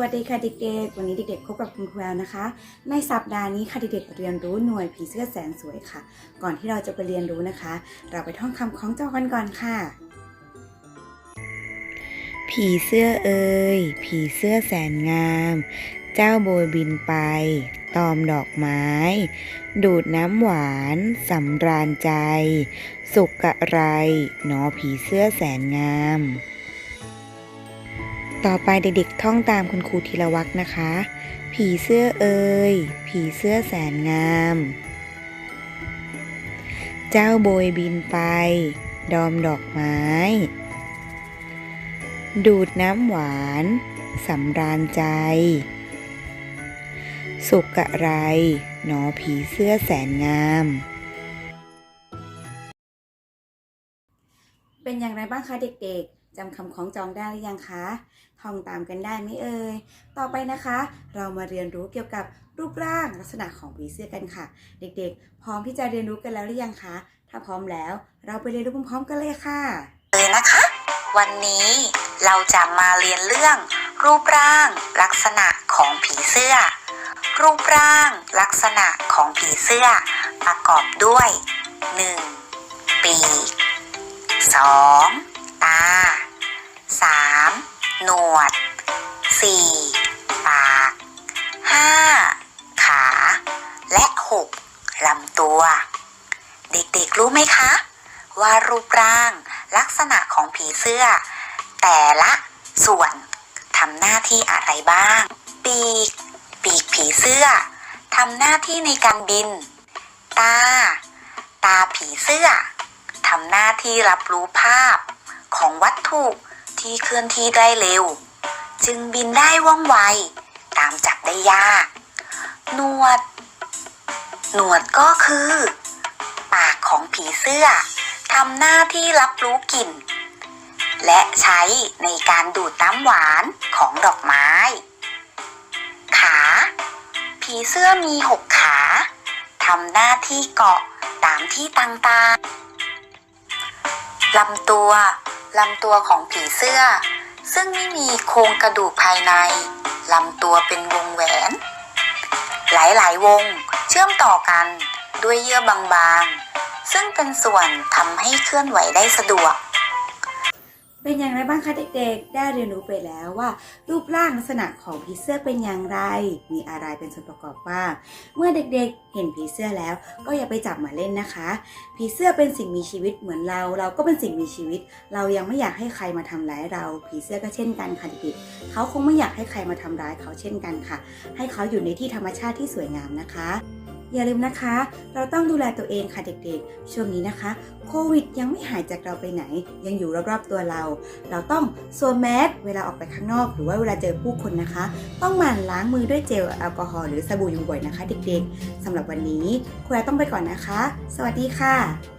วัสดีค่ะเด็กๆ วันนี้เด็กๆพบกับคุณครูแววนะคะ ในสัปดาห์นี้ค่ะเด็กๆเรียนรู้หน่วยผีเสื้อแสนสวยค่ะ ก่อนที่เราจะไปเรียนรู้นะคะ เราไปท่องคำคล้องเจองกันก่อนค่ะ ผีเสื้อเอ่ยผีเสื้อแสนงาม เจ้าโบยบินไป ตอมดอกไม้ ดูดน้ำหวานสำราญใจ สุขกะไรหนอผีเสื้อแสนงาม ต่อไปเด็กๆท่องตามคุณครูธีรวักษ์นะคะ ผีเสื้อเอ่ยผีเสื้อแสนงาม เจ้าโบยบินไป ดอมดอกไม้ ดูดน้ำหวานสำราญใจ สุขกะไรหนอผีเสื้อแสนงาม เป็นอย่างไรบ้างคะเด็กๆ จำคำของจองได้หรือยังคะ ท่องตามกันได้ไหมเอ่ย ต่อไปนะคะ เรามาเรียนรู้เกี่ยวกับรูปร่างลักษณะของผีเสื้อกันค่ะ เด็กๆ พร้อมที่จะเรียนรู้กันแล้วหรือยังคะ ถ้าพร้อมแล้ว เราไปเรียนรู้พร้อมๆกันเลยค่ะเลยนะคะ วันนี้เราจะมาเรียนเรื่อง รูปร่างลักษณะของผีเสื้อ รูปร่างลักษณะของผีเสื้อ ประกอบด้วย 1. ปีก 2. หนวด 4. ปาก 5. ขา และ 6. ลำตัว เด็กๆรู้ไหมคะ ว่ารูปร่างลักษณะของผีเสื้อ แต่ละส่วนทำหน้าที่อะไรบ้าง ปีก ปีกผีเสื้อทำหน้าที่ในการบิน ตา ตาผีเสื้อทำหน้าที่รับรู้ภาพของวัตถุ ที่เคลื่อนที่ได้เร็ว จึงบินได้ว่องไว ตามจับได้ยาก หนวด หนวดก็คือ ปากของผีเสื้อทำหน้าที่รับรู้กลิ่น และใช้ในการดูดน้ำหวานของดอกไม้ ขา ผีเสื้อมีหกขาทำหน้าที่เกาะตามที่ต่างๆลำตัว ลำตัวของผีเสื้อ ซึ่งไม่มีโครงกระดูกภายในลำตัวเป็นวงแหวน หลายๆ วงเชื่อมต่อกันด้วยเยื่อบางๆ ซึ่งเป็นส่วนทำให้เคลื่อนไหวได้สะดวก เป็นอย่างไรบ้างคะเด็กๆ ได้เรียนรู้ไปแล้วว่า รูปร่างลักษณะของผีเสื้อเป็นอย่างไร มีอะไรเป็นส่วนประกอบบ้าง เมื่อเด็กๆ เห็นผีเสื้อแล้ว ก็อย่าไปจับมาเล่นนะคะ ผีเสื้อเป็นสิ่งมีชีวิตเหมือนเรา เราก็เป็นสิ่งมีชีวิต เรายังไม่อยากให้ใครมาทำร้ายเรา ผีเสื้อก็เช่นกันค่ะเด็กๆ เขาคงไม่อยากให้ใครมาทำร้ายเขาเช่นกันค่ะ ให้เขาอยู่ในที่ธรรมชาติที่สวยงามนะคะ อย่าลืมนะคะ เราต้องดูแลตัวเองค่ะเด็กๆ ช่วงนี้นะคะ โควิดยังไม่หายจากเราไปไหน ยังอยู่รอบๆตัวเรา เราต้องสวมแมสเวลาออกไปข้างนอก หรือว่าเวลาเจอผู้คนนะคะ ต้องหมั่นล้างมือด้วยเจลแอลกอฮอล์หรือสบู่อยู่บ่อยนะคะ เด็กๆสำหรับวันนี้ครูต้องไปก่อนนะคะ สวัสดีค่ะ